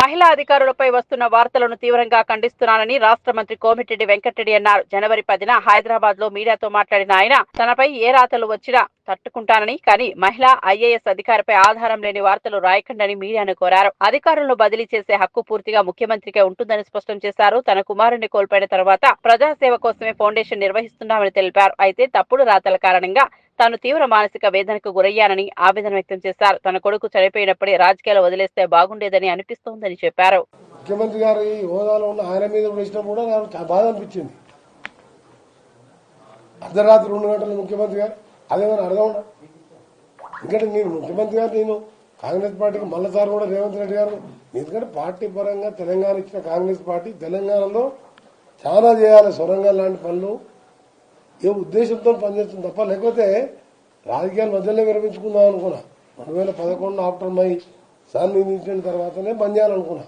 మహిళా అధికారులపై వస్తున్న వార్తలను తీవ్రంగా ఖండిస్తున్నానని రాష్ట్ర మంత్రి కోమిటిరెడ్డి వెంకటరెడ్డి అన్నారు. జనవరి పదిన హైదరాబాద్లో మీడియాతో మాట్లాడిన ఆయన తనపై ఏ రాతలు వచ్చినా తట్టుకుంటానని కానీ మహిళా ఐఏఎస్ అధికారిపై ఆధారం లేని వార్తలు రాయకండని మీడియాను కోరారు. అధికారులను బదిలీ చేసే హక్కు పూర్తిగా ముఖ్యమంత్రికే ఉంటుందని స్పష్టం చేశారు. తన కుమారుణ్ణి కోల్పోయిన తర్వాత ప్రజాసేవ కోసమే ఫౌండేషన్ నిర్వహిస్తున్నామని తెలిపారు. అయితే తప్పుడు రాతల కారణంగా తాను తీవ్ర మానసిక వేదనకు గురయ్యానని ఆవేదన వ్యక్తం చేశారు. తన కొడుకు చనిపోయినప్పుడే రాజకీయాలు వదిలేస్తే బాగుండేదని అనిపిస్తోందని చెప్పారు. ముఖ్యమంత్రి గారు ఈ హోదాలో ఉన్న ఆయన మీద వేసినప్పుడు కూడా నాకు చాలా బాధ అనిపించింది. అర్ధరాత్రి రెండు గంటల ముఖ్యమంత్రి గారు అదేమైనా అర్థం ఎందుకంటే నేను ముఖ్యమంత్రి గారు నేను కాంగ్రెస్ పార్టీకి మళ్ళసారి కూడా రేవంత్ రెడ్డి గారు ఎందుకంటే పార్టీ పరంగా తెలంగాణ ఇచ్చిన కాంగ్రెస్ పార్టీ తెలంగాణలో చాలా చేయాలి సొరంగం లాంటి పనులు ఏ ఉద్దేశంతో పనిచేస్తుంది తప్ప లేకపోతే రాజకీయాలు మధ్యలో విరమించుకుందాం అనుకున్నా. రెండు వేల పదకొండు ఆఫ్టర్ మై సార్ నిందించిన తర్వాతనే పనిచేయాలనుకున్నా